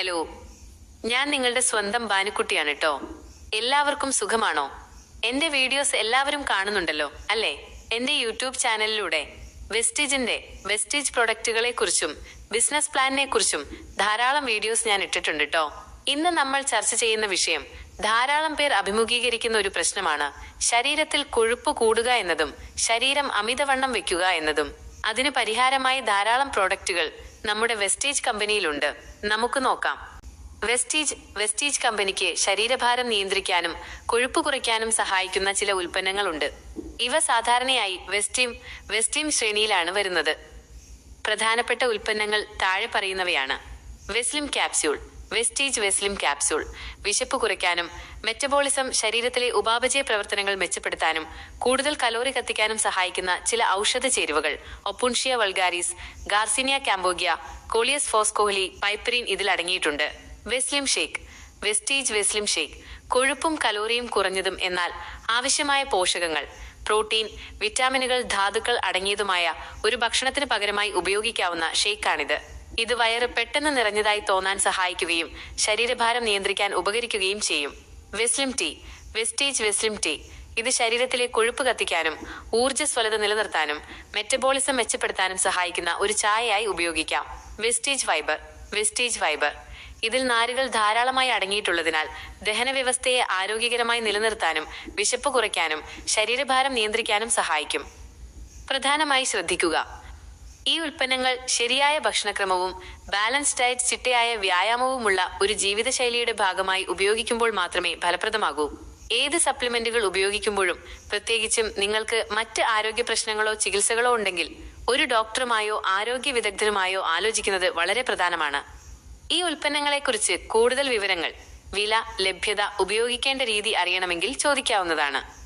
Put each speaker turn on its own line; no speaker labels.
Hello ഞാൻ നിങ്ങളുടെ സ്വന്തം ബാനുക്കുട്ടിയാണ് കേട്ടോ എല്ലാവർക്കും സുഖമാണോ? എന്റെ വീഡിയോസ് എല്ലാവരും കാണുന്നുണ്ടല്ലോ അല്ലേ? എന്റെ യൂട്യൂബ് ചാനലിലൂടെ വെസ്റ്റേജിന്റെ വെസ്റ്റേജ് പ്രൊഡക്റ്റുകളെ കുറിച്ചും ബിസിനസ് പ്ലാനിനെ കുറിച്ചും ധാരാളം വീഡിയോസ് ഞാൻ ഇട്ടിട്ടുണ്ട് കേട്ടോ ഇന്ന് നമ്മൾ ചർച്ച ചെയ്യുന്ന വിഷയം ധാരാളം പേർ അഭിമുഖീകരിക്കുന്ന ഒരു പ്രശ്നമാണ്. ശരീരത്തിൽ കൊഴുപ്പ് കൂടുക എന്നതും ശരീരം അമിതവണ്ണം വെക്കുക എന്നതും. അതിന് പരിഹാരമായി ധാരാളം പ്രോഡക്റ്റുകൾ നമ്മുടെ വെസ്റ്റേജ് കമ്പനിയിലുണ്ട്. നമുക്ക് നോക്കാം. വെസ്റ്റീജ് വെസ്റ്റീജ് കമ്പനിക്ക് ശരീരഭാരം നിയന്ത്രിക്കാനും കൊഴുപ്പ് കുറയ്ക്കാനും സഹായിക്കുന്ന ചില ഉൽപ്പന്നങ്ങളുണ്ട്. ഇവ സാധാരണയായി വെസ്റ്റീം വെസ്റ്റീം ശ്രേണിയിലാണ് വരുന്നത്. പ്രധാനപ്പെട്ട ഉൽപ്പന്നങ്ങൾ താഴെ പറയുന്നവയാണ്. Veslim capsule. Vestige Veslim capsule വിശപ്പ് കുറയ്ക്കാനും മെറ്റബോളിസം ശരീരത്തിലെ ഉപാപചയ പ്രവർത്തനങ്ങൾ മെച്ചപ്പെടുത്താനും കൂടുതൽ കലോറി കത്തിക്കാനും സഹായിക്കുന്ന ചില ഔഷധ ചേരുവകൾ. Opuntia vulgaris garcinia cambogia coleus forskohlii piperine ഇതിൽ അടങ്ങിയിട്ടുണ്ട്. Veslim shake Vestige Veslim shake കൊഴുപ്പും കലോറിയും കുറഞ്ഞതും എന്നാൽ ആവശ്യമായ പോഷകങ്ങൾ. പ്രോട്ടീൻ വിറ്റാമിനുകൾ ധാതുക്കൾ അടങ്ങിയതുമായ ഒരു ഭക്ഷണത്തിന് പകരമായി ഉപയോഗിക്കാവുന്ന ഷേക്കാണിത്. ഇത് വയറ് പെട്ടെന്ന് നിറഞ്ഞതായി തോന്നാൻ സഹായിക്കുകയും ശരീരഭാരം നിയന്ത്രിക്കാൻ ഉപകരിക്കുകയും ചെയ്യും. Veslim tea Vestige Veslim tea ഇത് ശരീരത്തിലെ കൊഴുപ്പ് കത്തിക്കാനും ഊർജസ്വലത നിലനിർത്താനും മെറ്റബോളിസം മെച്ചപ്പെടുത്താനും സഹായിക്കുന്ന ഒരു ചായയായി ഉപയോഗിക്കാം. വെസ്റ്റേജ് ഫൈബർ വെസ്റ്റേജ് ഫൈബർ ഇതിൽ നാരുകൾ ധാരാളമായി അടങ്ങിയിട്ടുള്ളതിനാൽ ദഹന വ്യവസ്ഥയെ ആരോഗ്യകരമായി നിലനിർത്താനും വിശപ്പ് കുറയ്ക്കാനും ശരീരഭാരം നിയന്ത്രിക്കാനും സഹായിക്കും. പ്രധാനമായി ശ്രദ്ധിക്കുക. ഈ ഉൽപ്പന്നങ്ങൾ ശരിയായ ഭക്ഷണക്രമവും ബാലൻസ് ഡയറ്റ് ചിട്ടയായ വ്യായാമവുമുള്ള ഒരു ജീവിതശൈലിയുടെ ഭാഗമായി ഉപയോഗിക്കുമ്പോൾ മാത്രമേ ഫലപ്രദമാകൂ. ഏത് സപ്ലിമെന്റുകൾ ഉപയോഗിക്കുമ്പോഴും പ്രത്യേകിച്ചും നിങ്ങൾക്ക് മറ്റ് ആരോഗ്യ പ്രശ്നങ്ങളോ ചികിത്സകളോ ഉണ്ടെങ്കിൽ ഒരു ഡോക്ടറുമായോ ആരോഗ്യ വിദഗ്ധരുമായോ ആലോചിക്കുന്നത് വളരെ പ്രധാനമാണ്. ഈ ഉൽപ്പന്നങ്ങളെക്കുറിച്ച് കൂടുതൽ വിവരങ്ങൾ വില ലഭ്യത ഉപയോഗിക്കേണ്ട രീതി അറിയണമെങ്കിൽ ചോദിക്കാവുന്നതാണ്.